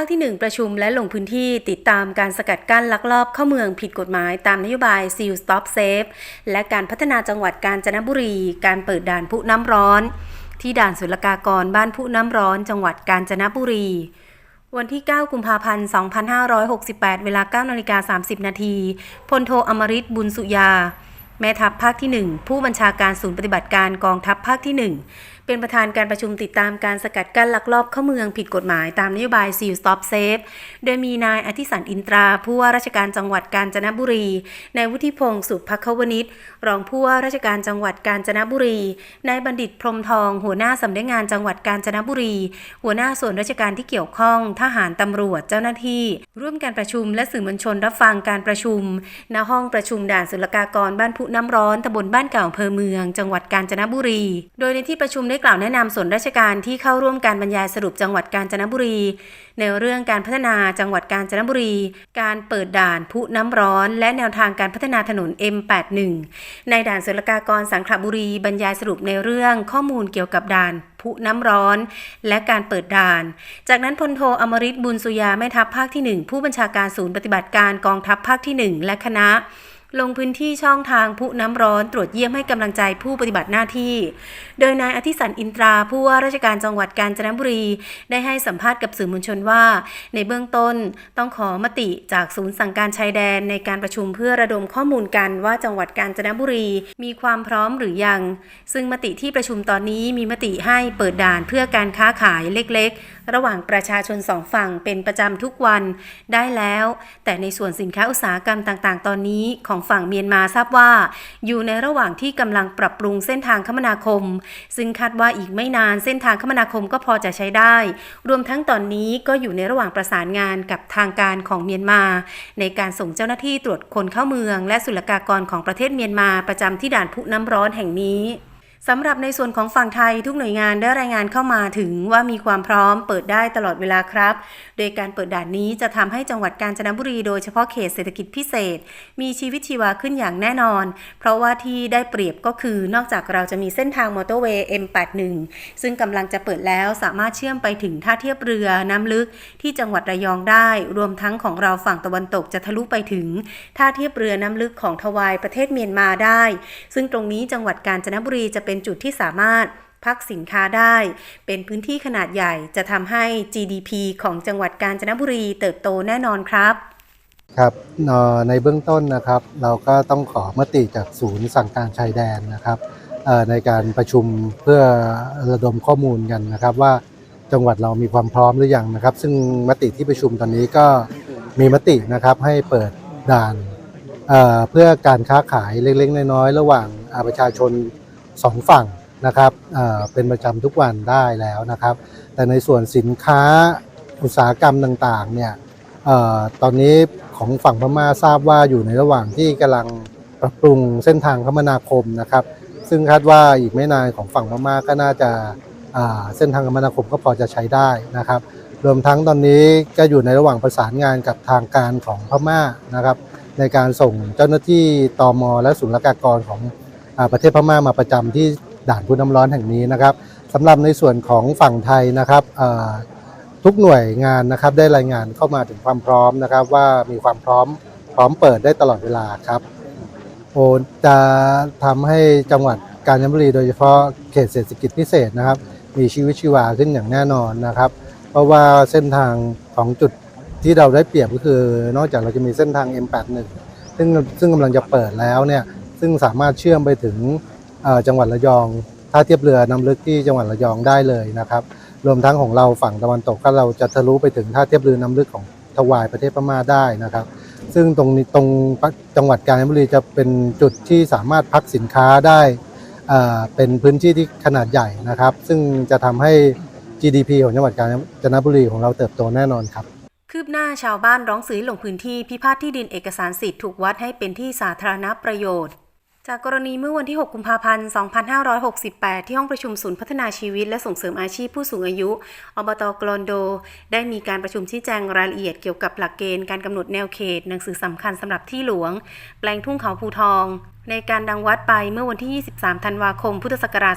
ม่ทัพภาคที่ 1 ประชุมและลงพื้นที่ติดตามการสกัดกั้นลักลอบเข้าเมืองผิดกฎหมายตามนโยบาย Seal Stop Safe และการพัฒนาจังหวัดกาญจนบุรี การเปิดด่านผู้น้ำร้อน ที่ด่านศุลกากรบ้านผู้น้ำร้อน จังหวัดกาญจนบุรี วันที่ 9 กุมภาพันธ์ 2568 เวลา9นาฬิกา30 นาทีพลโทอมริตบุญสุยา แม่ทัพภาคที่ 1 ผู้บัญชาการศูนย์ปฏิบัติการกองทัพภาคที่ 1 เป็นประธานการประชุมติดตามการสกัดกั้นลักลอบเข้าเมืองผิดกฎหมายตามนโยบาย Seal Stop Safe โดยมีนายอธิสันอินตรา ผู้ว่าราชการจังหวัดกาญจนบุรี นายวุฒิพงศ์สุภควนิชรองผู้ว่าราชการจังหวัดกาญจนบุรี นายบัณฑิตพรมทอง หัวหน้าสำนักงานจังหวัดกาญจนบุรี หัวหน้าส่วนราชการที่เกี่ยวข้อง ทหารตำรวจเจ้าหน้าที่ ร่วมการประชุมและสื่อมวลชนรับฟังการประชุม ณห้องประชุมด่านศุลกากรบ้านพุน้ำร้อนตำบลบ้านเก่าอำเภอเมือง จังหวัดกาญจนบุรี โดยในที่ประชุมได้กล่าวแนะนำส่วนราชการที่เข้าร่วมการบรรยายสรุปจังหวัดกาญจนบุรี ในเรื่องการพัฒนาจังหวัดกาญจนบุรี การเปิดด่านพุน้ำร้อน และแนวทางการพัฒนาถนน M81 ในด่านศุลกากรสังขละบุรีบรรยายสรุปในเรื่องข้อมูลเกี่ยวกับด่านพุน้ำร้อน และการเปิดด่าน จากนั้นพลโทอมริตบุญสุยาแม่ทัพภาคที่ 1 ผู้บัญชาการศูนย์ปฏิบัติการกองทัพภาคที่ 1 และคณะ ลงพื้นที่ช่องทางผู้น้ำร้อนตรวจเยี่ยมให้กำลังใจผู้ปฏิบัติหน้าที่ โดยนายอธิสันอินตราผู้ว่าราชการจังหวัดกาญจนบุรี ได้ให้สัมภาษณ์กับสื่อมวลชนว่า ในเบื้องต้นต้องขอมติจากศูนย์สั่งการชายแดนในการประชุมเพื่อระดมข้อมูลกันว่าจังหวัดกาญจนบุรี มีความพร้อมหรือยัง ซึ่งมติที่ประชุมตอนนี้มีมติให้เปิดด่านเพื่อการค้าขายเล็ก ๆ ระหว่างประชาชนสองฝั่งเป็นประจำทุกวันได้แล้ว แต่ในส่วนสินค้าอุตสาหกรรมต่างๆ ตอนนี้ของฝั่งเมียนมาทราบว่า อยู่ในระหว่างที่กำลังปรับปรุงเส้นทางคมนาคม ซึ่งคาดว่าอีกไม่นานเส้นทางคมนาคมก็พอจะใช้ได้ รวมทั้งตอนนี้ก็อยู่ในระหว่างประสานงานกับทางการของเมียนมา ในการส่งเจ้าหน้าที่ตรวจคนเข้าเมือง และศุลกากรของประเทศเมียนมาประจำที่ด่านพุน้ำร้อนแห่งนี้ สำหรับในส่วนของฝั่งไทยทุกหน่วยงานได้รายงานเข้ามาถึงว่ามีความพร้อมเปิดได้ตลอดเวลาครับ โดยการเปิดด่านนี้จะทำให้จังหวัดกาญจนบุรีโดยเฉพาะเขตเศรษฐกิจพิเศษ มีชีวิตชีวาขึ้นอย่างแน่นอน เพราะว่าที่ได้เปรียบก็คือนอกจากเราจะมีเส้นทางมอเตอร์เวย์ M81 ซึ่งกำลังจะเปิดแล้วสามารถเชื่อมไปถึงท่าเทียบเรือน้ำลึกที่จังหวัดระยองได้ รวมทั้งของเราฝั่งตะวันตกจะทะลุไปถึง ท่าเทียบเรือน้ำลึกของทวายประเทศเมียนมาได้ ซึ่งตรงนี้จังหวัดกาญจนบุรีจะเป็นเป็นจุดที่สามารถพักสินค้าได้ เป็นพื้นที่ขนาดใหญ่จะทำให้ GDP ของจังหวัดกาญจนบุรีเติบโตแน่นอนครับครับในเบื้องต้นนะครับเราก็ต้องขอมติจากศูนย์สั่งการชายแดนนะครับเอ่อในการประชุมเพื่อระดมข้อมูลกันนะครับ ว่าจังหวัดเรามีความพร้อมหรือยังนะครับ ซึ่งมติที่ประชุมตอนนี้ก็มีมตินะครับให้เปิดด่านเอ่อเพื่อการค้าขายเล็กๆน้อยๆระหว่างประชาชน สองฝั่งนะครับเป็นประจำทุกวันได้แล้วนะครับ แต่ในส่วนสินค้าอุตสาหกรรมต่างๆเนี่ยออตอนนี้ของฝั่งพม่าทราบว่าอยู่ในระหว่างที่กำลังปรับปรุงเส้นทางคมนาคมนะครับ ซึ่งคาดว่าอีกไม่นานของฝั่งพม่าก็น่าจะเส้นทางคมนาคมก็พอจะใช้ได้นะครับ รวมทั้งตอนนี้ก็อยู่ในระหว่างประสานงานกับทางการของพม่านะครับ ในการส่งเจ้าหน้าที่ตอมและศุลกากรของ ประเทศพม่ามาประจำที่ด่านพุน้ำร้อนแห่งนี้นะครับสำหรับในส่วนของฝั่งไทยนะครับทุกหน่วยงานนะครับได้รายงานเข้ามาถึงความพร้อมนะครับ ว่ามีความพร้อมพร้อมเปิดได้ตลอดเวลาครับโอจะทำให้จังหวัดกาญจนบุรีโดยเฉพาะเขตเศรษฐกิจพิเศษนะครับ มีชีวิตชีวาขึ้นอย่างแน่นอนนะครับ เพราะว่าเส้นทางของจุดที่เราได้เปรียบก็คือ นอกจากเราจะมีเส้นทาง M81 ซึ่งซึ่งกำลังจะเปิดแล้วเนี่ย ซึ่งสามารถเชื่อมไปถึงจังหวัดระยองท่าเทียบเรือน้ำลึกที่จังหวัดระยองได้เลยนะครับ รวมทั้งของเราฝั่งตะวันตกก็เราจะทะลุไปถึงท่าเทียบเรือน้ำลึกของทวายประเทศพม่าได้นะครับ ซึ่งตรงนี้ตรงจังหวัดกาญจนบุรีจะเป็นจุดที่สามารถพักสินค้าได้เป็นพื้นที่ที่ขนาดใหญ่นะครับ ซึ่งจะทำให้ GDP ของจังหวัดกาญจนบุรีของเราเติบโตแน่นอนครับคืบหน้าชาวบ้านร้องซื้อลงพื้นที่พิพาทที่ดินเอกสารสิทธิ์ถูกวัดให้เป็นที่สาธารณประโยชน์ จากกรณีเมื่อวันที่ 6 กุมภาพันธ์ 2568 ที่ห้องประชุมศูนย์พัฒนาชีวิตและส่งเสริมอาชีพผู้สูงอายุ อบตกลอนโด ได้มีการประชุมชี้แจงรายละเอียดเกี่ยวกับหลักเกณฑ์การกำหนดแนวเขต หนังสือสำคัญสำหรับที่หลวง แปลงทุ่งเขาภูทอง ในการดังวัดไปเมื่อวันที่ 23 ธันวาคม พุทธศักราช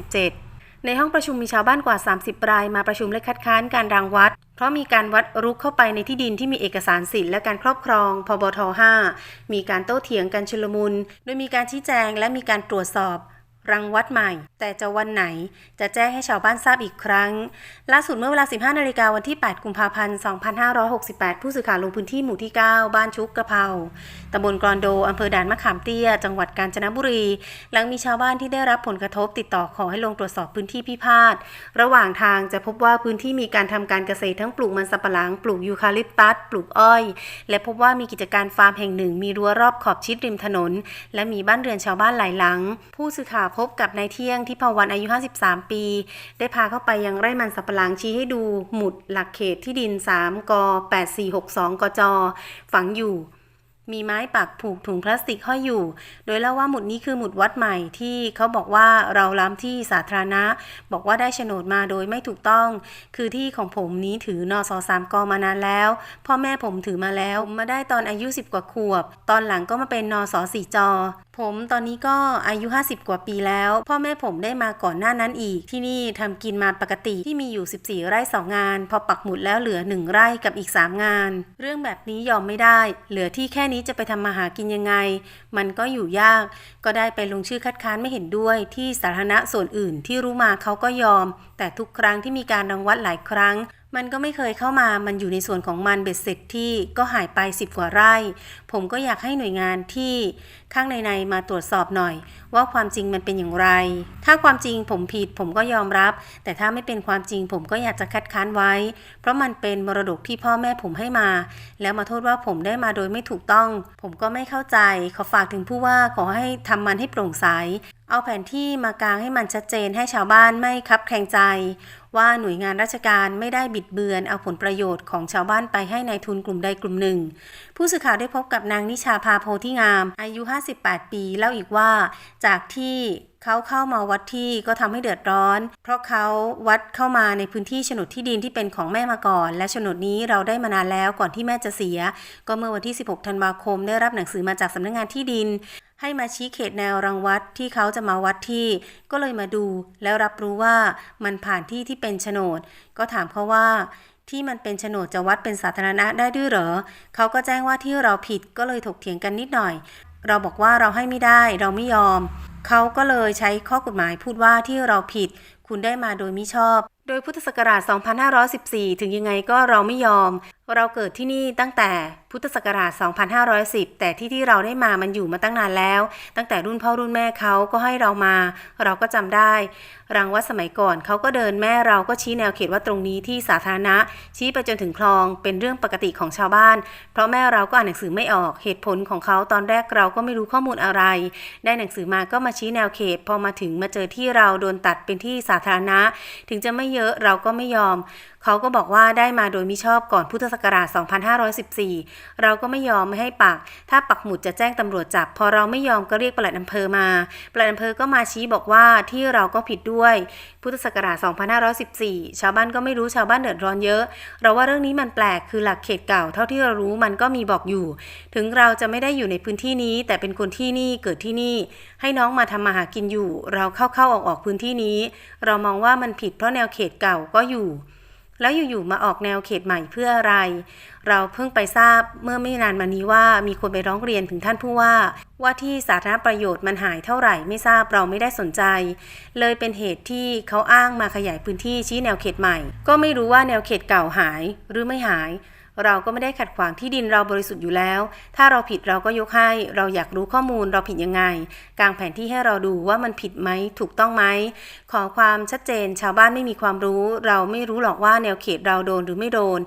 2567 ในห้องประชุมมีชาวบ้านกว่า 30 รายมาประชุมและคัดค้านการรังวัด เพราะมีการวัดรุกเข้าไปในที่ดินที่มีเอกสารสิทธิ์และการครอบครอง พบท 5 มีการโต้เถียงกันชุลมุน โดยมีการชี้แจงและมีการตรวจสอบ รังวัดใหม่ แต่จะวันไหนจะแจ้งให้ชาวบ้านทราบอีกครั้ง ล่าสุดเมื่อเวลา 15 นาฬิกาวันที่ 8 กุมภาพันธ์ 2568 ผู้สื่อข่าวลงพื้นที่หมู่ที่ 9 บ้านชุกกระเพราตำบลกรอนโดอำเภอด่านมะขามเตี้ย จังหวัดกาญจนบุรี หลังมีชาวบ้านที่ได้รับผลกระทบติดต่อขอให้ลงตรวจสอบพื้นที่พิพาท ระหว่างทางจะพบว่าพื้นที่มีการทำการเกษตรทั้งปลูกมันสำปะหลัง ปลูกยูคาลิปตัส ปลูกอ้อย และพบว่ามีกิจการฟาร์มแห่งหนึ่ง มีรั้วรอบขอบชิดริมถนน และมีบ้านเรือนชาวบ้านหลายหลัง ผู้สื่อข่าวพบกับนายเที่ยงที่พวันอายุ 53 ปี ได้พาเข้าไปยังไร่มันสำปะหลังชี้ให้ดูหมุดหลักเขตที่ดิน 3 ก 8462 กจ ฝังอยู่ มีไม้ปักผูกถุงพลาสติกห้อยอยู่ โดยเล่าว่าหมุดนี้คือหมุดวัดใหม่ที่เขาบอกว่าเราล้ำที่สาธารณะ บอกว่าได้โฉนดมาโดยไม่ถูกต้อง คือที่ของผมนี้ถือนอสอสามกมานานแล้ว พ่อแม่ผมถือมาแล้วมาได้ตอนอายุ 10 กว่าขวบ ตอนหลังก็มาเป็นนอสอสี่จอผมตอนนี้ก็อายุ 50 กว่าปีแล้ว พ่อแม่ผมได้มาก่อนหน้านั้นอีก ที่นี่ทำกินมาปกติที่มีอยู่ 14 ไร่สองงาน พอปักหมุดแล้วเหลือ 1 ไร่กับอีก 3 งาน เรื่องแบบนี้ยอมไม่ได้ เหลือที่แค่นี้จะไปทำมาหากินยังไง มันก็อยู่ยาก ก็ได้ไปลงชื่อคัดค้านไม่เห็นด้วย ที่สาธารณะส่วนอื่นที่รู้มาเขาก็ยอม แต่ทุกครั้งที่มีการรังวัดหลายครั้ง มันก็ไม่เคยเข้ามา มันอยู่ในส่วนของมันเบ็ดเสร็จที่ก็หายไปสิบกว่าไร่ ผมก็อยากให้หน่วยงานที่ข้างในในๆมาตรวจสอบหน่อย ว่าความจริงมันเป็นอย่างไร ถ้าความจริงผมผิดผมก็ยอมรับ แต่ถ้าไม่เป็นความจริงผมก็อยากจะคัดค้านไว้ เพราะมันเป็นมรดกที่พ่อแม่ผมให้มา แล้วมาโทษว่าผมได้มาโดยไม่ถูกต้อง ผมก็ไม่เข้าใจ ขอฝากถึงผู้ว่าขอให้ทำมันให้โปร่งใส เอาแผนที่มากางให้มันชัดเจนให้ชาวบ้านไม่คับแคลงใจ ว่าหน่วยงานราชการไม่ได้บิดเบือนเอาผลประโยชน์ของชาวบ้านไปให้ในายทุนกลุ่มใดกลุ่มหนึ่ง ผู้สื่อข่าวได้พบกับนางนิชาพาโพธิงาม อายุ 58 ปีเล่าอีกว่า จากที่เขาเข้ามาวัดที่ก็ทำให้เดือดร้อน เพราะเขาวัดเข้ามาในพื้นที่โฉนดที่ดินที่เป็นของแม่มาก่อน และโฉนดนี้เราได้มานานแล้วก่อนที่แม่จะเสีย ก็เมื่อวันที่ 16 ธันวาคมได้รับหนังสือมาจากสำนักงานที่ดิน ให้มาชี้เขตแนวรังวัดที่เขาจะมาวัดที่ ก็เลยมาดูแล้วรับรู้ว่ามันผ่านที่ที่เป็นโฉนด ก็ถามเขาว่า ที่มันเป็นโฉนดจะวัดเป็นสาธารณะได้ด้วยเหรอ เขาก็แจ้งว่าที่เราผิดก็เลยถกเถียงกันนิดหน่อย เราบอกว่าเราให้ไม่ได้เราไม่ยอม เขาก็เลยใช้ข้อกฎหมายพูดว่าที่เราผิด คุณได้มาโดยมิชอบโดยพุทธศักราช 2514 ถึงยังไงก็เราไม่ยอม เราเกิดที่นี่ตั้งแต่พุทธศักราช 2510 แต่ที่ที่เราได้มามันอยู่มาตั้งนานแล้ว ตั้งแต่รุ่นพ่อรุ่นแม่เขาก็ให้เรามา เราก็จำได้ รังวัดสมัยก่อนเขาก็เดินแม่เราก็ชี้แนวเขตว่าตรงนี้ที่สาธารณะ ชี้ไปจนถึงคลองเป็นเรื่องปกติของชาวบ้าน เพราะแม่เราก็อ่านหนังสือไม่ออกเหตุผลของเขาตอนแรกเราก็ไม่รู้ข้อมูลอะไร ได้หนังสือมาก็มาชี้แนวเขต พอมาถึงมาเจอที่เราโดนตัดเป็นที่สาธารณะ ถึงจะไม่เยอะเราก็ไม่ยอม เขาก็บอกว่าได้มาโดยมิชอบก่อนพุทธศักราช 2514 เราก็ไม่ยอมไม่ให้ปัก ถ้าปักหมุดจะแจ้งตำรวจจับ พอเราไม่ยอมก็เรียกปลัดอำเภอมา ปลัดอำเภอก็มาชี้บอกว่าที่เราก็ผิดด้วย พุทธศักราช 2514 ชาวบ้านก็ไม่รู้ชาวบ้านเดือดร้อนเยอะ เราว่าเรื่องนี้มันแปลกคือหลักเขตเก่า เท่าที่เรารู้มันก็มีบอกอยู่ ถึงเราจะไม่ได้อยู่ในพื้นที่นี้ แต่เป็นคนที่นี่เกิดที่นี่ ให้น้องมาทำมาหากินอยู่ เราเข้าเข้าออกออกพื้นที่นี้ เรามองว่ามันผิดเพราะแนวเขตเก่าก็อยู่ แล้วอยู่ๆมาออกแนวเขตใหม่เพื่ออะไร เราเพิ่งไปทราบเมื่อไม่นานมานี้ว่ามีคนไปร้องเรียนถึงท่านผู้ว่า ว่าที่สาธารณประโยชน์มันหายเท่าไหร่ไม่ทราบเราไม่ได้สนใจ เลยเป็นเหตุที่เขาอ้างมาขยายพื้นที่ชี้แนวเขตใหม่ ก็ไม่รู้ว่าแนวเขตเก่าหายหรือไม่หาย เราก็ไม่ได้ขัดขวางที่ดินเราบริสุทธิ์อยู่แล้ว ถ้าเราผิดเราก็ยกให้ เราอยากรู้ข้อมูลเราผิดยังไง กางแผนที่ให้เราดูว่ามันผิดไหม ถูกต้องไหม ขอความชัดเจน ชาวบ้านไม่มีความรู้ เราไม่รู้หรอกว่าแนวเขตเราโดนหรือไม่โดน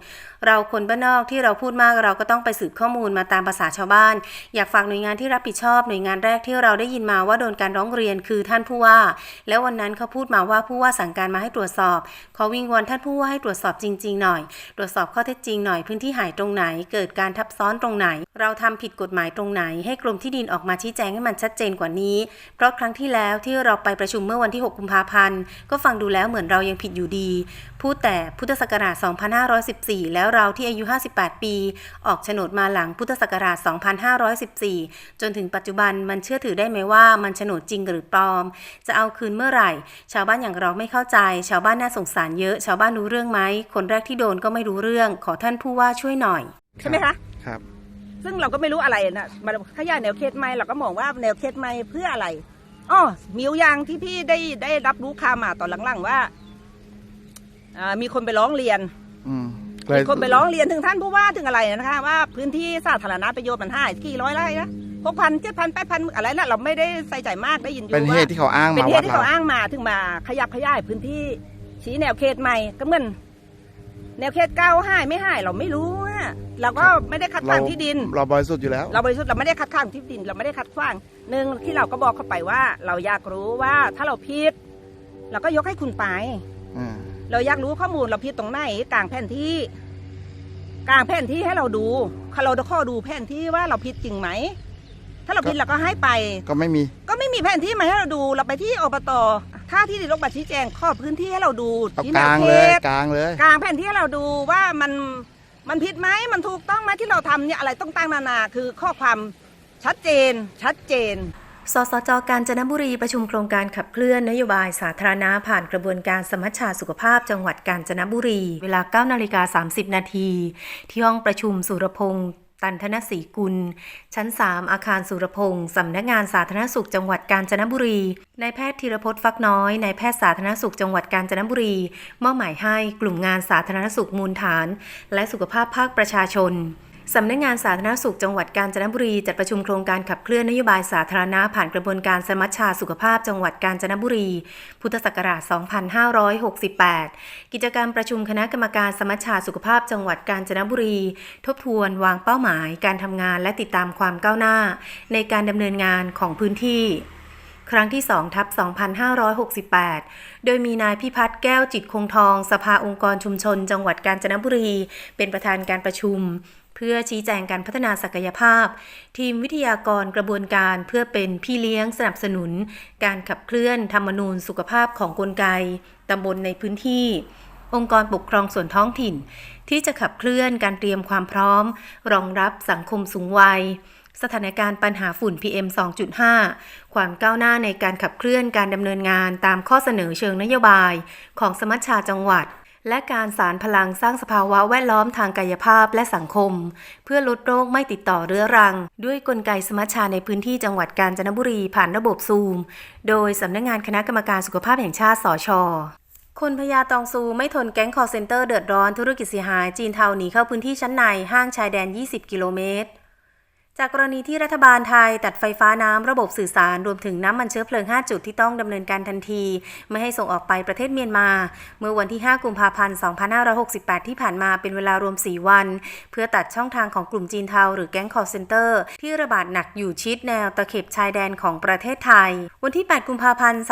เราคนบ้านนอกที่เราพูดมากเราก็ต้องไปสืบข้อมูลมาตามภาษาชาวบ้าน อยากฝากหน่วยงานที่รับผิดชอบหน่วยงานแรกที่เราได้ยินมาว่าโดนการร้องเรียนคือท่านผู้ว่า แล้ววันนั้นเขาพูดมาว่าผู้ว่าสั่งการมาให้ตรวจสอบ ขอวิงวอนท่านผู้ว่าให้ตรวจสอบจริง ๆ หน่อย ตรวจสอบข้อเท็จจริงหน่อยพื้นที่หายตรงไหน เกิดการทับซ้อนตรงไหน เราทำผิดกฎหมายตรงไหน ให้กรมที่ดินออกมาชี้แจงให้มันชัดเจนกว่านี้ เพราะครั้งที่แล้วที่เราไปประชุมเมื่อวันที่ 6 กุมภาพันธ์ ก็ฟังดูแล้วเหมือนเรายังผิดอยู่ดี พูดแต่พุทธศักราช 2514 แล้วเราที่อายุ 58 ปี ออกโฉนดมาหลังพุทธศักราช 2514 จนถึงปัจจุบันมันเชื่อถือได้ไหมว่ามันโฉนดจริงหรือปลอม จะเอาคืนเมื่อไหร่ ชาวบ้านอย่างเราไม่เข้าใจ ชาวบ้านน่าสงสารเยอะ ชาวบ้านรู้เรื่องไหม คนแรกที่โดนก็ไม่รู้เรื่อง ขอท่านผู้ว่าช่วยหน่อย ใช่ไหมคะ ครับ ซึ่งเราก็ไม่รู้อะไรนะมันขยายแนวเขตใหม่เราก็มองว่าแนวเขตใหม่เพื่ออะไรอ๋อมีอยู่อย่างที่พี่ได้ได้รับรู้ข่าวมาตอนหลังๆว่าอ่ามีคนไปร้องเรียนอืมมีคนไปร้องเรียนถึงท่านผู้ว่าถึงอะไรนะคะ ว่าพื้นที่สาธารณประโยชน์มันหายกี่ร้อยไร่นะหกพันเจ็ดพันแปดพันอะไรนะเราไม่ได้ใส่ใจมากได้ยินอยู่เป็นเหว่า ตุที่เขาอ้างเป็นมาเหวัตุดที่เรา เขาอ้างมาถึงมาขยับขยายพื้นที่ชี้แนวเขตใหม่ก็เหมือน แนวเขตเก่าหายไม่หายเราไม่รู้อะเราก็ไม่ได้คัดค้านที่ดิน เราบริสุทธิ์อยู่แล้ว เราบริสุทธิ์เราไม่ได้คัดค้านที่ดิน เราไม่ได้คัดขวางหนึ่งที่เราก็บอกเขาไปว่า เราอยากรู้ว่าถ้าเราผิดเราก็ยกให้คุณไปอืมเราอยากรู้ข้อมูลเราผิดตรงไหนกลางแผนที่กลางแผนที่ให้เราดูเราจะข้อดูแผนที่ว่าเราผิดจริงไหม ถ้าเราผิดเราก็ให้ไป ก็ไม่มี ก็ไม่มีแผนที่มาให้เราดู เราไปที่อบต ถ้าที่ดินลงบัตรชี้แจงข้อพื้นที่ให้เราดูเอาที่กลางแนวเลยขตกลางเลย กลางแผนที่ให้เราดูว่ามันมันผิดไหมมันถูกต้องไหมที่เราทำเนี่ยอะไรต้องตั้งนานาคือข้อความชัดเจนชัดเจน สสจกาญจนบุรีประชุมโครงการขับเคลื่อนนโยบายสาธารณะผ่านกระบวนการสมัชชาสุขภาพจังหวัดกาญจนบุรี เวลา9นาฬิกา30 นาทีที่ห้องประชุมสุรพงษ์ ตันธนศรีกุล ชั้น 3 อาคารสุรพงศ์สำนักงานสาธารณสุขจังหวัดกาญจนบุรี นายแพทย์ธีรพจน์ฟักน้อย นายแพทย์สาธารณสุขจังหวัดกาญจนบุรี มอบหมายให้กลุ่มงานสาธารณสุขมูลฐาน และสุขภาพภาคประชาชน สำนักงานสาธารณสุขจังหวัดกาญจนบุรีจัดประชุมโครงการขับเคลื่อนนโยบายสาธารณะผ่านกระบวนการสมัชชาสุขภาพจังหวัดกาญจนบุรี พุทธศักราช 2568 กิจกรรมประชุมคณะกรรมการสมัชชาสุขภาพจังหวัดกาญจนบุรี ทบทวน วางเป้าหมาย การทำงานและติดตามความก้าวหน้า ในการดำเนินงานของพื้นที่ครั้งที่2ทับ 2568 โดยมีนายพิพัฒน์แก้วจิตคงทอง สภาองค์กรชุมชน จังหวัดกาญจนบุรี เป็นประธานการประชุม เพื่อชี้แจงการพัฒนาศักยภาพ ทีมวิทยากรกระบวนการเพื่อเป็นพี่เลี้ยงสนับสนุน การขับเคลื่อนธรรมนูญสุขภาพของกลไกตำบลในพื้นที่ องค์กรปกครองส่วนท้องถิ่น ที่จะขับเคลื่อนการเตรียมความพร้อม รองรับสังคมสูงวัย สถานการณ์ปัญหาฝุ่น PM 2.5 ความก้าวหน้าในการขับเคลื่อนการดำเนินงานตามข้อเสนอเชิงนโยบาย ของสมัชชาจังหวัด และการสารพลังสร้างสภาวะแวดล้อมทางกายภาพและสังคม เพื่อลดโรคไม่ติดต่อเรื้อรัง ด้วยกลไกสมัชชาในพื้นที่จังหวัดกาญจนบุรีผ่านระบบซูม โดยสำนักงานคณะกรรมการสุขภาพแห่งชาติสชคนพญาตองซูไม่ทนแก๊งคอเซนเตอร์เดือดร้อนธุรกิจเสียหายจีนเทาหนีเข้าพื้นที่ชั้นในห้างชายแดน 20 กิโลเมตร จากกรณีที่รัฐบาลไทยตัดไฟฟ้าน้ำระบบสื่อสาร รวมถึงน้ำมันเชื้อเพลิง 5 จุดที่ต้องดำเนินการทันที ไม่ให้ส่งออกไปประเทศเมียนมา เมื่อวันที่ 5 กุมภาพันธ์ 2568 ที่ผ่านมาเป็นเวลารวม 4 วัน เพื่อตัดช่องทางของกลุ่มจีนเทาหรือแก๊งคอร์เซนเตอร์ ที่ระบาดหนักอยู่ชิดแนวตะเข็บชายแดนของประเทศไทย วันที่ 8 กุมภาพันธ์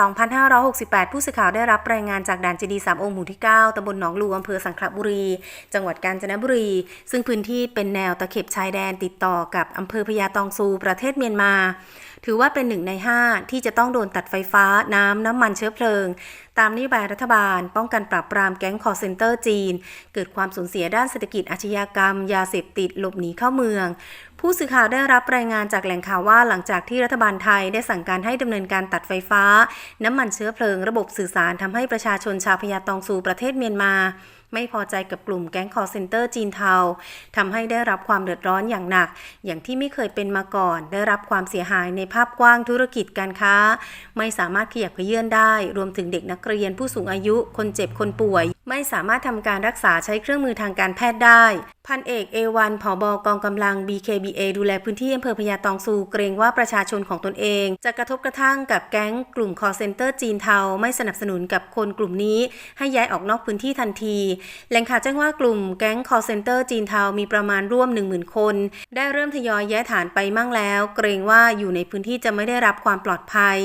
2568 ผู้สื่อข่าวได้รับรายงานจากด่านเจดีสามองค์หมู่ที่ 9ตำบลหนองลูอำเภอสังขละบุรี จังหวัดกาญจนบุรี ซึ่งพื้นที่เป็นแนวตะเข็บชายแดนติดต่อกับอำเภอพญาตองซูประเทศเมียนมา ถือว่าเป็นหนึ่งใน 5 ที่จะต้องโดนตัดไฟฟ้าน้ำน้ำมันเชื้อเพลิง ตามนโยบายรัฐบาล ป้องกันปราบปรามแก๊งคอร์เซนเตอร์จีน เกิดความสูญเสียด้านเศรษฐกิจอาชญากรรม ยาเสพติดหลบหนีเข้าเมืองผู้สื่อข่าวได้รับรายงานจากแหล่งข่าวว่าหลังจากที่รัฐบาลไทยได้สั่งการให้ดำเนินการตัดไฟฟ้า น้ำมันเชื้อเพลิง ระบบสื่อสารทำให้ประชาชนชาวพญาตองซูประเทศเมียนมา ไม่พอใจกับกลุ่มแก๊งคอร์เซนเตอร์จีนเทาทำให้ได้รับความเดือดร้อนอย่างหนัก อย่างที่ไม่เคยเป็นมาก่อน ได้รับความเสียหายในภาพกว้างธุรกิจการค้า ไม่สามารถขยับเขยื่อนได้ รวมถึงเด็กนักเรียนผู้สูงอายุ คนเจ็บคนป่วยไม่สามารถทำการรักษาใช้เครื่องมือทางการแพทย์ได้ พันเอกเอวันผอบกองกำลัง BKBA ดูแลพื้นที่อำเภอพญาตองซูเกรงว่าประชาชนของตนเอง จะกระทบกระทั่งกับแก๊งกลุ่มคอเซนเตอร์จีนเทา ไม่สนับสนุนกับคนกลุ่มนี้ ให้ย้ายออกนอกพื้นที่ทันที แหล่งข่าวแจ้งว่ากลุ่มแก๊งคอเซนเตอร์จีนเทา มีประมาณร่วม 10,000 คน ได้เริ่มทยอยย้ายฐานไปมั่งแล้ว เกรงว่าอยู่ในพื้นที่จะไม่ได้รับความปลอดภัย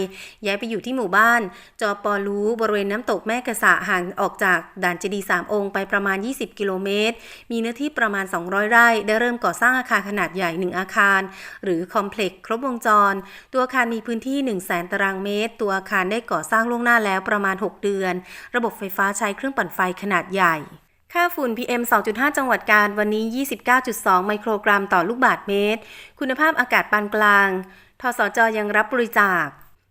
ย้ายไปอยู่ที่หมู่บ้านจอปอลูบริเวณน้ำตกแม่กระสะห่างออกจากด่านเจดีย์สามองค์ไปประมาณ 20 กิโลเมตร มีเนื้อที่ประมาณ 200 ไร่ ได้เริ่มก่อสร้างอาคารขนาดใหญ่ 1 อาคาร หรือคอมเพล็กซ์ครบวงจร ตัวอาคารมีพื้นที่ 1 0 0 0 0แตารางเมตร ตัวอาคารได้ก่อสร้างล่วงหน้าแล้วประมาณ 6 เดือน ระบบไฟฟ้าใช้เครื่องปั่นไฟขนาดใหญ่ค่าฝุ่น PM 2.5 จังหวัดกาญวันนี้ 29.2 ไมโครกรัมต่อลูกบาศก์เมตร คุณภาพอากาศปานกลาง ทสจยังรับบริจาค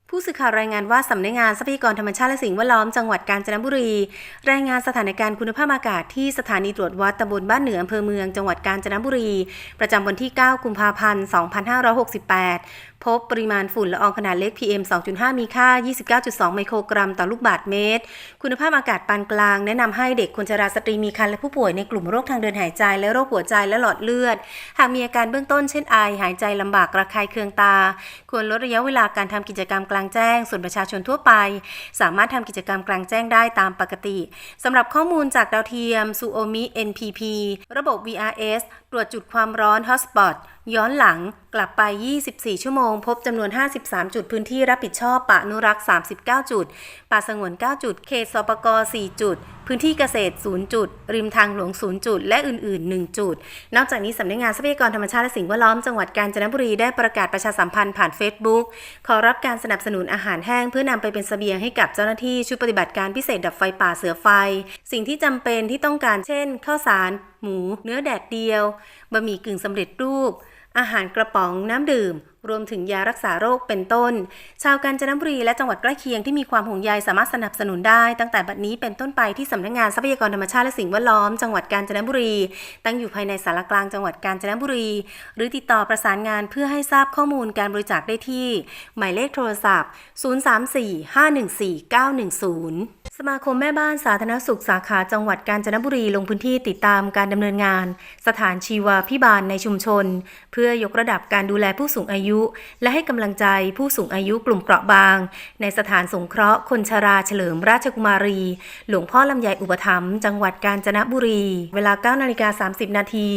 ผู้สื่อข่าวรายงานว่าสำนักงานทรัพยากรธรรมชาติและสิ่งแวดล้อมจังหวัดกาญจนบุรี รายงานสถานการณ์คุณภาพอากาศที่สถานีตรวจวัดตำบลบ้านเหนืออำเภอเมืองจังหวัดกาญจนบุรี ประจำวันที่ 9 กุมภาพันธ์ 2568 พบปริมาณฝุ่นละอองขนาดเล็ก PM 2.5 มีค่า 29.2 ไมโครกรัมต่อลูกบาศก์เมตร คุณภาพอากาศปานกลาง แนะนำให้เด็กคนชราสตรีมีครรภ์และผู้ป่วยในกลุ่มโรคทางเดินหายใจและโรคหัวใจและหลอดเลือด หากมีอาการเบื้องต้นเช่นไอ หายใจลำบากระคายเคืองตา ควรลดระยะเวลาการทำกิจกรรมกลางแจ้ง ส่วนประชาชนทั่วไป สามารถทำกิจกรรมกลางแจ้งได้ตามปกติสำหรับข้อมูลจากดาวเทียม s u o m i NPP ระบบ VRS ตรวจจุดความร้อน Hotspot ย้อนหลัง กลับไป 24 ชั่วโมง พบจำนวน 53 จุดพื้นที่รับผิดชอบป่าอนุรักษ์ 39 จุด ป่าสงวน 9 จุด เขตสปก4 จุด พื้นที่เกษตร 0 จุด ริมทางหลวง 0 จุด และอื่น ๆ 1 จุด นอกจากนี้สำนักงานทรัพยากรธรรมชาติและสิ่งแวดล้อมจังหวัดกาญจนบุรีได้ประกาศประชาสัมพันธ์ผ่าน Facebook ขอรับการสนับสนุนอาหารแห้ง เพื่อนำไปเป็นเสบียงให้กับเจ้าหน้าที่ชุดปฏิบัติการพิเศษดับไฟป่าเสือไฟ สิ่งที่จำเป็นที่ต้องการเช่นข้าวสาร หมู เนื้อแดดเดียวบะหมี่กึ่งสำเร็จรูป อาหารกระป๋องน้ำดื่ม รวมถึงยารักษาโรคเป็นต้น ชาวกาญจนบุรีและจังหวัดใกล้เคียงที่มีความห่วงใยสามารถสนับสนุนได้ตั้งแต่บัดนี้เป็นต้นไปที่สำนักงานทรัพยากรธรรมชาติและสิ่งแวดล้อมจังหวัดกาญจนบุรี ตั้งอยู่ภายในสารกลางจังหวัดกาญจนบุรี หรือติดต่อประสานงานเพื่อให้ทราบข้อมูลการบริจาคได้ที่ หมายเลขโทรศัพท์ 034-514-910 สมาคมแม่บ้านสาธารณสุขสาขาจังหวัดกาญจนบุรีลงพื้นที่ติดตามการดำเนินงาน สถานชีวาพิบาลในชุมชน เพื่อยกระดับการดูแลผู้สูงอายุและให้กำลังใจผู้สูงอายุกลุ่มเปราะบาง ในสถานสงเคราะห์คนชราเฉลิมราชกุมารี หลวงพ่อลำไยอุปถัมภ์จังหวัดกาญจนบุรี เวลา9นาฬิกา30 นาที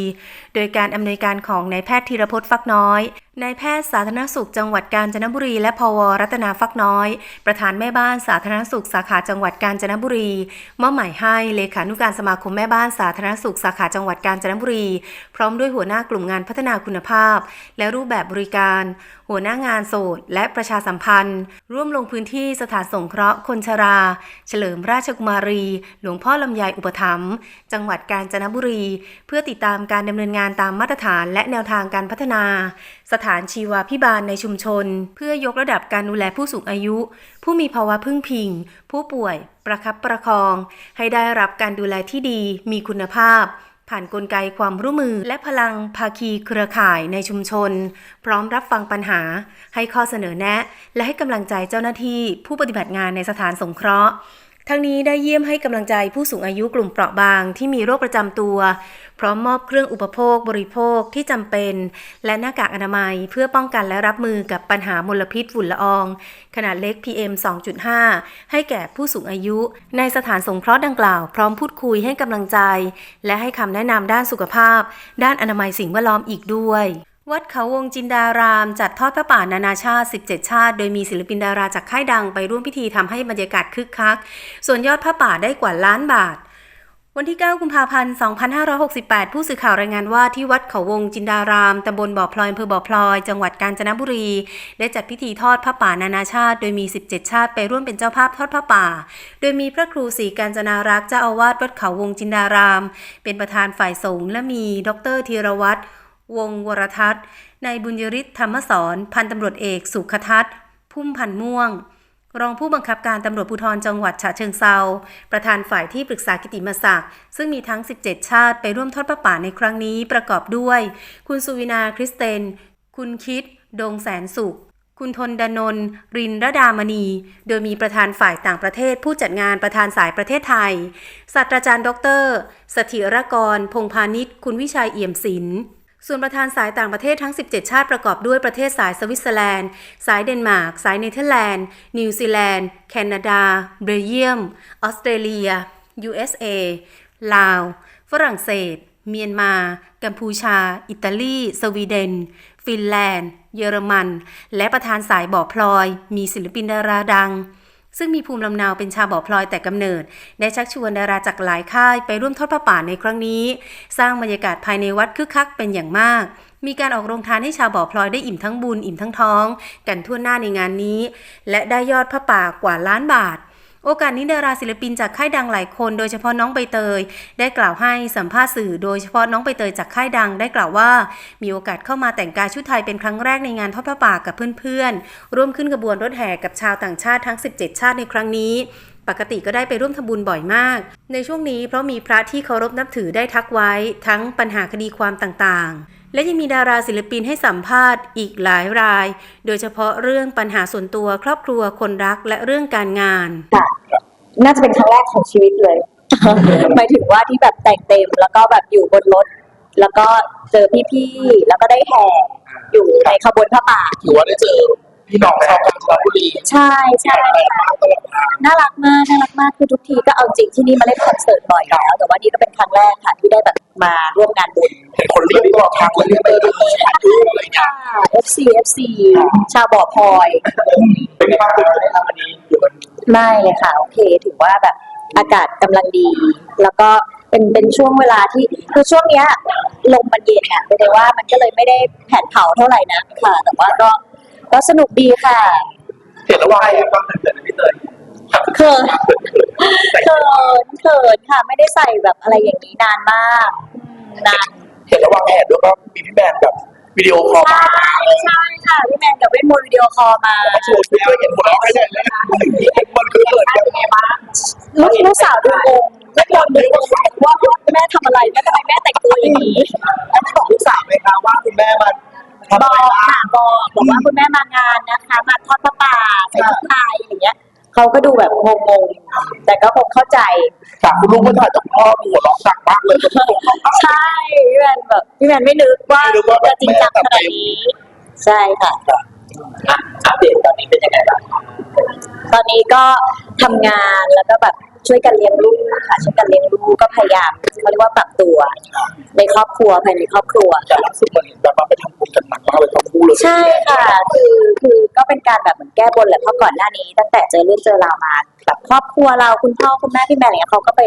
โดยการอำนวยการของนายแพทย์ธีรพจน์ฟักน้อย นายแพทย์สาธารณสุขจังหวัดกาญจนบุรีและพวรัตนาฟักน้อย ประธานแม่บ้านสาธารณสุขสาขาจังหวัดกาญจนบุรีมอบหมายให้เลขานุการสมาคมแม่บ้านสาธารณสุขสาขาจังหวัดกาญจนบุรี พร้อมด้วยหัวหน้ากลุ่มงานพัฒนาคุณภาพ และรูปแบบบริการ หัวหน้างานโสดและประชาสัมพันธ์ ร่วมลงพื้นที่สถานสงเคราะห์คนชรา เฉลิมราชกุมารี หลวงพ่อลำไยอุปถัมภ์จังหวัดกาญจนบุรี เพื่อติดตามการดำเนินงานตามมาตรฐานและแนวทางการพัฒนา สถานชีวาพิบาลในชุมชน เพื่อยกระดับการดูแลผู้สูงอายุ ผู้มีภาวะพึ่งพิง ผู้ป่วย ประคับประคอง ให้ได้รับการดูแลที่ดีมีคุณภาพ ผ่านนกลไกความร่วมมือและพลังภาคีเครือข่ายในชุมชน พร้อมรับฟังปัญหา ให้ข้อเสนอแนะ และให้กำลังใจเจ้าหน้าที่ผู้ปฏิบัติงานในสถานสงเคราะห์ ทั้งนี้ได้เยี่ยมให้กำลังใจผู้สูงอายุกลุ่มเปราะบางที่มีโรคประจำตัว พร้อมมอบเครื่องอุปโภคบริโภคที่จำเป็น และหน้ากากอนามัยเพื่อป้องกันและรับมือกับปัญหามลพิษฝุ่นละออง ขนาดเล็ก PM 2.5 ให้แก่ผู้สูงอายุ ในสถานสงเคราะห์ดังกล่าวพร้อมพูดคุยให้กำลังใจ และให้คำแนะนำด้านสุขภาพ ด้านอนามัยสิ่งแวดล้อมอีกด้วย วัดเขาวงจินดาราม จัดทอดพระป่านานาชาติ 17 ชาติ โดยมีศิลปินดาราจากค่ายดังไปร่วมพิธีทำให้บรรยากาศคึกคัก ส่วนยอดพระป่าได้กว่าล้านบาท วันที่ 9 กุมภาพันธ์ 2568 ผู้สื่อข่าวรายงานว่าที่วัดเขาวงจินดาราม ตำบลบ่อพลอยอำเภอบ่อพลอย จังหวัดกาญจนบุรี ได้จัดพิธีทอดพระป่านานาชาติ โดยมี 17 ชาติไปร่วมเป็นเจ้าภาพทอดพระป่า โดยมีพระครูศรีกาญจนารักษ์เจ้าอาวาสวัดเขาวงจินดาราม เป็นประธานฝ่ายสงฆ์และมี ดรธีรวัตร วงวรทัศน์นายบุญยริศธรรมสอนพันตำรวจเอกสุขทัศน์ พุ่มพันธ์ม่วง รองผู้บังคับการตำรวจภูธรจังหวัดฉะเชิงเซาประธานฝ่ายที่ปรึกษากิติมศักดิ์ซึ่งมีทั้ง 17 ชาติไปร่วมทอดพระป่าในครั้งนี้ประกอบด้วย คุณสุวินาคริสเตน คุณคิด ดงแสนสุขคุณทนดนนท์รินระดามณี โดยมีประธานฝ่ายต่างประเทศ ผู้จัดงานประธานสายประเทศไทย ศาสตราจารย์ ดร สถิรกร พงพาณิชย์ คุณวิชัยเอี่ยมศิลป์ ส่วนประธานสายต่างประเทศทั้ง 17 ชาติประกอบด้วยประเทศสายสวิตเซอร์แลนด์ สายเดนมาร์ก สายเนเธอร์แลนด์ นิวซีแลนด์ แคนาดา เบลเยียม ออสเตรเลีย USA ลาว ฝรั่งเศส เมียนมา กัมพูชา อิตาลี สวีเดน ฟินแลนด์ เยอรมัน และประธานสายบ่อพลอย มีศิลปินดาราดัง ซึ่งมีภูมิลำเนาเป็นชาวบ่อพลอยแต่กำเนิด ได้ชักชวนดาราจากหลายค่ายไปร่วมทอดผ้าป่าในครั้งนี้ สร้างบรรยากาศภายในวัดคึกคักเป็นอย่างมาก มีการออกโรงทานให้ชาวบ่อพลอยได้อิ่มทั้งบุญอิ่มทั้งท้อง กันทั่วหน้าในงานนี้ และได้ยอดผ้าป่ากว่าล้านบาท โอกาสนี้ดาราศิลปินจากค่ายดังหลายคน โดยเฉพาะน้องใบเตย ได้กล่าวให้สัมภาษณ์สื่อ โดยเฉพาะน้องใบเตยจากค่ายดังได้กล่าวว่า มีโอกาสเข้ามาแต่งกายชุดไทยเป็นครั้งแรกในงานทอดผ้าป่ากับเพื่อนๆ ร่วมขึ้นกระบวนรถแห่กับชาวต่างชาติทั้ง 17 ชาติในครั้งนี้ปกติก็ได้ไปร่วมทำบุญบ่อยมาก ในช่วงนี้เพราะมีพระที่เคารพนับถือได้ทักไว้ทั้งปัญหาคดีความต่างๆ และยังมีดาราศิลปินให้สัมภาษณ์อีกหลายราย โดยเฉพาะเรื่องปัญหาส่วนตัวครอบครัวคนรักและเรื่องการงาน น่าจะเป็นครั้งแรกของชีวิตเลย หมายถึงว่าที่แบบแต่งเต็มแล้วก็แบบอยู่บนรถ แล้วก็เจอพี่ๆ แล้วก็ได้แห่อยู่ในขบวนผ้าป่า ถือว่าได้เจอ พี่น้องชาวกาญจนบุรีใช่ใช่น่ารักมากน่ารักมากคือทุกทีก็เอาจริงที่นี่มาเล่นคอนเสิร์ตบ่อยแล้วแต่ว่านี่ก็เป็นครั้งแรกค่ะที่ได้แบบมาร่วมงานบุญเห็นคนเรียกตลอดทางเลยเรียกไปดูถ่ายรูปอะไรอย่างเงี้ยค่ะ FC FC ชาวบ่อพลอยเป็นไงบ้างคุณได้ทำวันนี้อยู่กันไม่เลยค่ะโอเคถือว่าแบบอากาศกำลังดี แล้วก็เป็นเป็นช่วงเวลาที่คือช่วงเนี้ยลมมันเย็นอะเลยว่ามันก็เลยไม่ได้แผดเผาเท่าไหร่นะค่ะ แต่ว่าก็ ก็สนุกดีค่ะ เห็นแล้วว่าให้ความเกิดพี่เตยเขินเขินเขินค่ะ ไม่ได้ใส่แบบอะไรอย่างนี้นานมากอืมนานเห็นแล้วว่าแอบด้วยก็มีพี่แมนแบบวิดีโอคอลใช่มาใช่ค่ะพี่แมนกับเวทมนต์วิดีโอคอลมาโชว์ชุดด้วยเห็นหมดแล้วไม่ใช่เล เขาก็ดูแบบงงๆแต่ก็คงเข้าใจถามคุณลูกว่าถ่ายจากพ่อหัวเราะสั่งมากเลยใช่พี่แมนแบบพี่แมนไม่นึกว่าไม่นึกว่าแบบจะจริงจังขนาดนี้ใช่ค่ะอัปเดตตอนนี้เป็นยังไงบ้างตอนนี้ก็ทำงานแล้วก็แบบ ช่วยกันเลี้ยงลูกค่ะช่วยกันเลี้ยงลูกก็พยายามเขาเรียกว่าปรับตัว ในครอบครัวภายในครอบครัว แต่ล่าสุดมันเห็นแบบว่าไปทำบุญกันหนักมากเลยทั้งคู่เลยใช่ค่ะ คือคือก็เป็นการแบบเหมือนแก้บนแหละเพราะก่อนหน้านี้ตั้งแต่เจอเรื่องเจอราวมาแบบครอบครัวเราคุณพ่อคุณแม่พี่แม่อะไรเงี้ยเขาก็ไป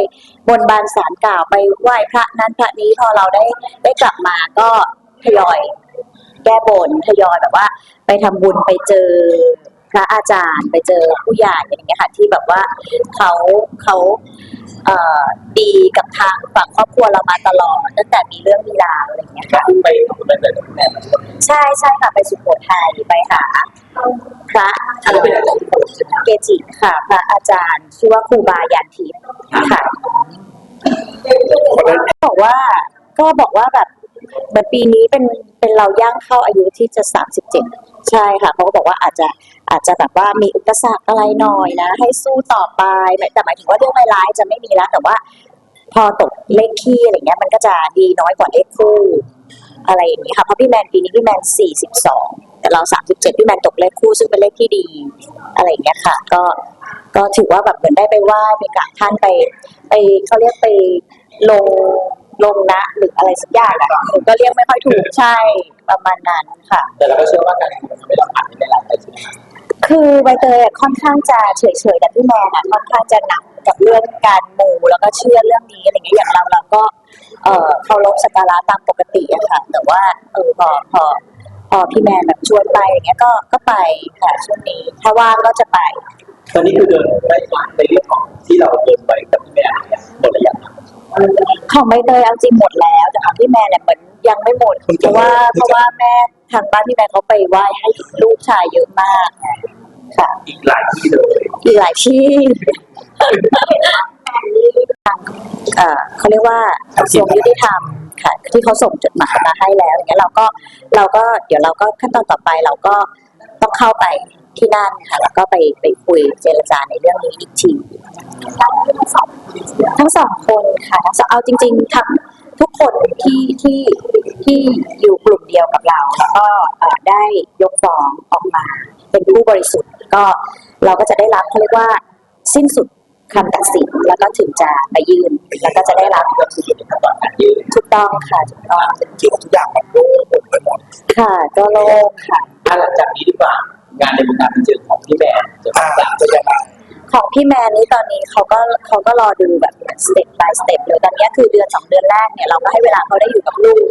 บนบานสารกล่าวไปไหว้พระนั้นพระนี้พอเราได้ได้กลับมาก็ทยอยแก้บนทยอยแบบว่า ไปทำบุญไปเจอ พระอาจารย์ ไปเจอผู้ใหญ่อะไรอย่างเงี้ยค่ะที่แบบว่าเขาเขาเอ่อดีกับทางฝั่งครอบครัวเรามาตลอดตั้งแต่มีเรื่องมีราวอะไรอย่างเงี้ยค่ะ ไปทำบุญไปเลยแม่ใช่ใช่ค่ะไปสุโขทัยไปหาพระเอ่อเกจิค่ะ พระอาจารย์ชื่อว่าครูบายันทิพย์ค่ะคนนั้นบอกว่าก็บอกว่าแบบเหมือนปีนี้เป็นเป็นเราย่างเข้าอายุที่จะสามสิบเจ็ด ใช่ค่ะเขาก็บอกว่าอาจจะอาจจะแบบว่ามีอุปสรรคอะไรหน่อยนะ ให้สู้ต่อไปแต่หมายถึงว่าเรื่องร้ายๆจะไม่มีแล้ว แต่ว่า พอตกเลขคี่อะไรเงี้ย มันก็จะดีน้อยกว่าเลขคู่อะไรอย่างนี้ค่ะเพราะพี่แมนปีนี้พี่แมนสี่สิบสองแต่เราสามสิบเจ็ดพี่แมนตกเลขคู่ซึ่งเป็นเลขที่ดี อะไรอย่างเงี้ยค่ะ ก็ก็ถือว่าแบบเหมือนได้ไปไหว้ไปกราบท่านไป ไปเขาเรียกไปลง ลงนะหรืออะไรสักอย่างอะหนูก็เรียกไม่ค่อยถูกใช่ประมาณนั้นค่ะ แต่เราก็เชื่อว่าการทำบุญทำให้เราผ่านไม่ได้หลายใช่ไหมคือใบเตยอะค่อนข้างจะเฉยๆแต่พี่แมนอะค่อนข้างจะหนักกับเรื่องการมูแล้วก็เชื่อเรื่องนี้อะไรเงี้ยอย่างเราเราก็เอ่อเคารพสักการะตามปกติอะค่ะ แต่ว่าเออพอพอพอพี่แมนแบบชวนไปอย่างเงี้ยก็ก็ไปค่ะช่วงนี้ถ้าว่างก็จะไป ตอนนี้คือเดินได้ในเรื่องของที่เราเดินไปกับแม่เนี่ยหมดระยะ ของใบเตยเอาจริงหมดแล้วแต่ของพี่แมนเนี่ยเหมือนยังไม่หมดเพราะว่าเพราะว่าแม่ทางบ้านพี่แมนเขาไปไหว้ให้ลูกชายเยอะมากค่ะอีกหลายที่เลยอีกหลายที่เอ่อเขาเรียกว่ากระทรวงยุติธรรมค่ะที่เขาส่งจดหมายมาให้แล้วอย่างเงี้ยเราก็เราก็เดี๋ยวเราก็ขั้นตอนต่อไปเราก็ต้องเข้าไป ที่นั่นค่ะแล้วก็ไปไปคุยเจรจาในเรื่องนี้อีกทีทั้งสองทั้งสองคนค่ะทั้งสองเอาจริง ๆ ทั้งทุกคนที่ที่ที่อยู่กลุ่มเดียวกับเรา แล้วก็เอ่อได้ยกฟ้องออกมา เป็นผู้บริสุทธิ์ก็เราก็จะได้รับเขาเรียกว่าสิ้นสุดคำตัดสินแล้วก็ถึงจะไปยื่นแล้วก็จะได้รับก็คือเป็นขั้นตอนการยืนถูกต้องค่ะถูกต้องที่ทุกอย่างมันโล่งไปหมดค่ะก็โล่งค่ะถ้าหลังจากนี้ดีกว่า งานในวงการบันเทิงของพี่แม่จะสามจะยังไงของพี่แมนนี่ตอนนี้เขาก็เขาก็รอดูแบบสเต็ป by สเต็ปเลยตอนนี้คือเดือนสองเดือนแรกเนี่ยเราก็ให้เวลาเขาได้อยู่กับลูก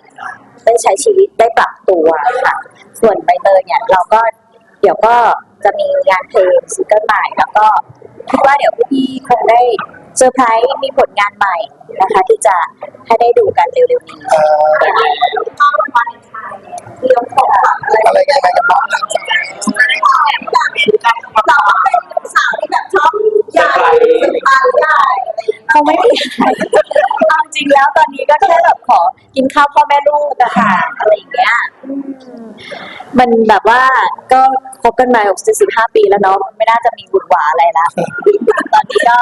ได้ใช้ชีวิตได้ปรับตัวค่ะ ส่วนใบเตยเนี่ยเราก็เดี๋ยวก็จะมีงานเพลงซิงเกิลใหม่แล้วก็คิดว่าเดี๋ยวพี่ๆคงได้เซอร์ไพรส์มีผลงานใหม่นะคะ ที่จะให้ได้ดูกันเร็วๆนี้อ อะไรกันยังไงกันบ้างเราเป็นสาวที่แบบชอบใหญ่สไตล์ใหญ่เขาไม่มีอะไรเอาจริงแล้วตอนนี้ก็แค่แบบขอกินข้าวพ่อแม่ลูกอะค่ะอะไรอย่างเงี้ยมันแบบว่าก็คบกันมาหกสิบห้าปีแล้วเนาะไม่น่าจะมีบุญหวาอะไรละตอนนี้ก็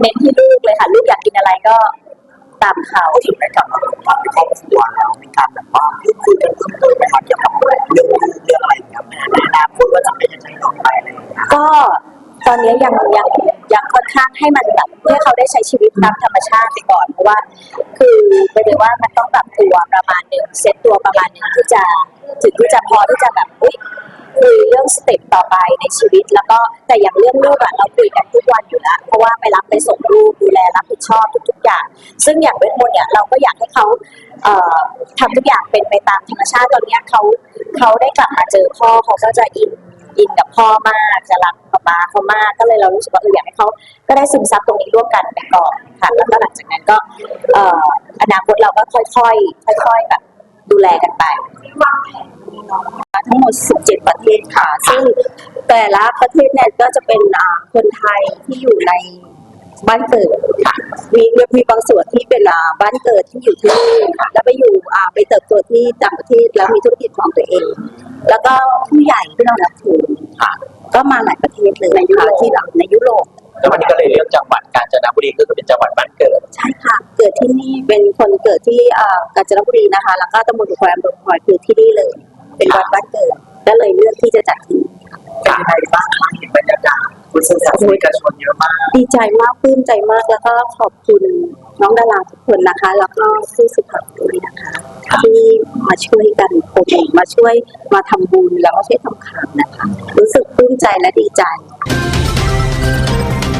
เน้นที่ลูกเลยค่ะ ลูกอยากกินอะไรก็ ตามเขาถึงได้กลับมาความเป็นครอบครัวแล้วมีการแบบว่าพูดคุยกันเพิ่มเติมไหมครับเกี่ยวกับเรื่องลูกเรื่องอะไรอย่างเงี้ยในอนาคตว่าจะเป็นยังไงต่อไปอะไรอย่างเงี้ยก็ตอนนี้ยังยังยังค่อนข้างให้มันแบบให้เขาได้ใช้ชีวิตตามธรรมชาติไปก่อนเพราะว่า คือไปเลยว่ามันต้องปรับตัวประมาณหนึ่งเซตตัวประมาณหนึ่งที่จะ ถึงที่จะพอที่จะแบบอุ๊ยคุยเรื่องสเต็ปต่อไปในชีวิต แล้วก็แต่อย่างเรื่องลูกอะเราคุยกันทุกวันอยู่แล้วเพราะว่าไปรับไปส่งลูกดูแลรับผิดชอบทุกๆอย่าง ซึ่งอย่างเวทมนต์เนี่ยเราก็อยากให้เขาเอ่อทำทุกอย่างเป็นไปตามธรรมชาติตอนเนี้ยเขาเขาได้กลับมาเจอพ่อเขาก็จะอินอินกับพ่อมากจะรักป๊าป๊าเขามากก็เลยเรารู้สึกว่าเอออยากให้เขาก็ได้ซึมซับตรงนี้ร่วมกันไปก่อนค่ะแล้วก็หลังจากนั้นก็เอ่ออนาคตเราก็ค่อยๆค่อย ๆแบบ ดูแลกันไปทั้งหมด 17 ประเทศค่ะ ซึ่งแต่ละประเทศเนี่ยก็จะเป็นคนไทยที่อยู่ในบ้านเกิดค่ะมีมีบางส่วนที่เป็นบ้านเกิดที่อยู่ที่นี่แล้วไปอยู่ไปเติบโตที่ต่างประเทศแล้วมีธุรกิจของตัวเอง แล้วก็ผู้ใหญ่ที่เรานับถือค่ะ ก็มาหลายประเทศเลยค่ะที่เราในยุโรปแล้ววันนี้ก็เลยเลือกจังหวัดกาญจนบุรีก็คือเป็นจังหวัดบ้านเกิด ค่ะเกิดที่นี่เป็นคนเกิดที่อ่ากาญจนบุรีนะคะ แล้วก็ตำบลบุคอยอำเภอบุคอยคือที่นี่เลย เป็นวัดบ้านเกิดก็เลยเลือกที่จะจัดที่นี่เป็นยังไงบ้างคะเห็นบรรยากาศคุณสื่อสารเอกชนเยอะมากดีใจมากปลื้มใจมากแล้วก็ขอบคุณน้องดาราทุกคนนะคะ แล้วก็ผู้สื่อข่าวด้วยนะคะที่มาช่วยกันโปรโมทมาช่วยมาทำบุญแล้วก็ช่วยทำข่าวนะคะ รู้สึกปลื้มใจและดีใจค